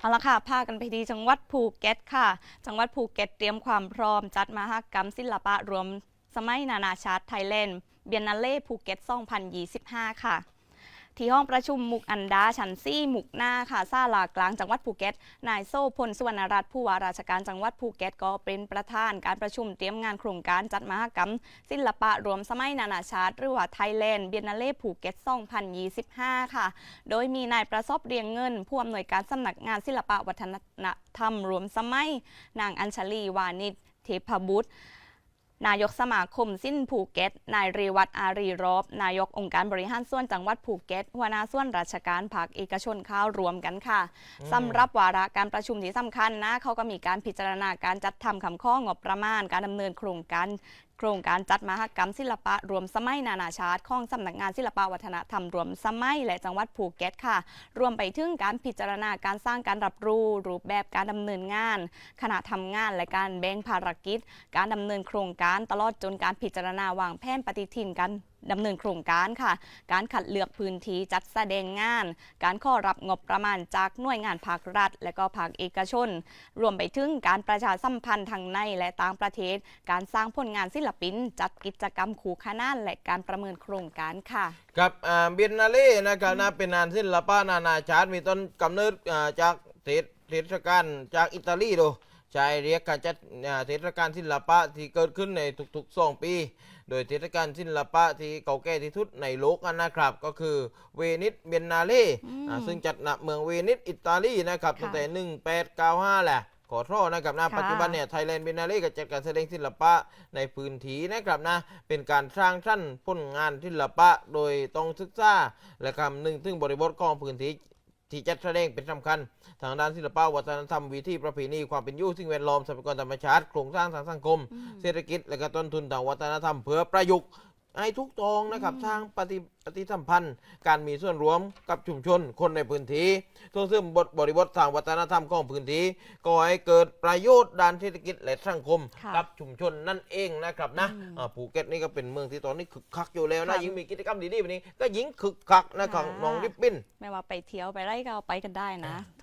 เอาละค่ะ พากันไปที่จังหวัดภูเก็ตค่ะ จังหวัดภูเก็ตเตรียมความพร้อมจัดมหกรรมศิลปะรวมสมัยนานาชาติไทยแลนด์เบียนนาเล่ภูเก็ต 2025 ค่ะ ที่ห้องประชุมมุกอันดาชันซี่มุกหน้าค่ะซาลากลางจังหวัดภูเก็ต นายโซ่พลสุวรรณรัตน์ผู้ว่าราชการจังหวัดภูเก็ตก็เป็นประธานการประชุมเตรียมงานโครงการจัดมหกรรม ศิลปะรวมสมัยนานาชาติ หรือว่าไทยแลนด์เบียนนาเล่ภูเก็ต 2025 ค่ะ โดยมีนายประสบเรียงเงิน ผู้อำนวยการสำนักงานศิลปะวัฒนธรรมรวมสมัย นางอัญชลีวานิชเทพบุตร นายกสมาคมสิ้นภูเก็ต นายรีวัตอารีรอบนายกองค์การบริหารส่วนจังหวัดภูเก็ต หัวหน้าส่วนราชการภาคเอกชนเข้ารวมกันค่ะสำหรับวาระการประชุมที่สำคัญนะเขาก็มีการพิจารณาการจัดทำคำข้องบประมาณ การดำเนินโครงการ โครงการจัดมหกรรมศิลปะ รวมสมัยนานาชาติของสำนักงานศิลปวัฒนธรรมรวมสมัยและจังหวัดภูเก็ตค่ะ รวมไปถึงการพิจารณาการสร้างการรับรู้ รูปแบบการดำเนินงาน ขณะทำงานและการแบ่งภารกิจ การดำเนินโครงการตลอดจนการพิจารณาวางแผนปฏิทินการ ดำเนินโครงการค่ะ การคัดเลือกพื้นที่จัดแสดงงาน การข้อรับงบประมาณจากหน่วยงานภาครัฐ และก็ภาคเอกชน รวมไปถึงการประชาสัมพันธ์ทางในและต่างประเทศ การสร้างผลงานศิลปิน จัดกิจกรรมคู่ขนานและการประเมินโครงการค่ะกับเบียนนาเล่นะครับนะเป็นงานศิลปะนานาชาติมีต้นกำเนิดจากเทศเทศกาลจากอิตาลีดู ใช้เรียกการจัดอ่าเทศกาลศิลปะที่เกิดขึ้นในทุกๆสองปี โดยเทศกาลศิลปะที่เก่าแก่ที่สุดในโลกนะครับ ก็คือเวนิสเบียนนาเล่อ่าซึ่งจัดณเมืองเวนิสอิตาลีนะครับค่ะตั้งแต่ 1895 แหละขอโทษนะครับนะค่ะปัจจุบันเนี่ยไทยแลนด์เบนาเล่ก็จัดการแสดงศิลปะในพื้นที่นะครับนะเป็นการสร้างสรรค์ผลงานศิลปะโดยต้องศึกษาและคำนึงถึงบริบทของพื้นที่ ที่จัดแสดงเป็นสำคัญ ทางด้านศิลปะวัฒนธรรมวิถีประเพณีความเป็นอยู่สิ่งแวดล้อมทรัพยากรธรรมชาติโครงสร้างทางสังคม เศรษฐกิจและก็ต้นทุนทางวัฒนธรรมเพื่อประยุกต์ ให้ทุกตรงนะครับสร้างปฏิปฏิสัมพันธ์ การมีส่วนร่วมกับชุมชนคนในพื้นที่ส่งเสริมบทบริบททางวัฒนธรรมของพื้นที่ก่อให้เกิดประโยชน์ด้านเศรษฐกิจและสังคมค่ะกับชุมชนนั่นเองนะครับนะอ่าภูเก็ตนี่ก็เป็นเมืองที่ตอนนี้คึกคักอยู่แล้วนะค่ะ ยิ่งมีกิจกรรมดีๆแบบนี้ ก็ยิ่งคึกคักนะของค่ะน้องริบบิ้น ไม่ว่าไปเที่ยวไปไร่ก็ไปกันได้นะ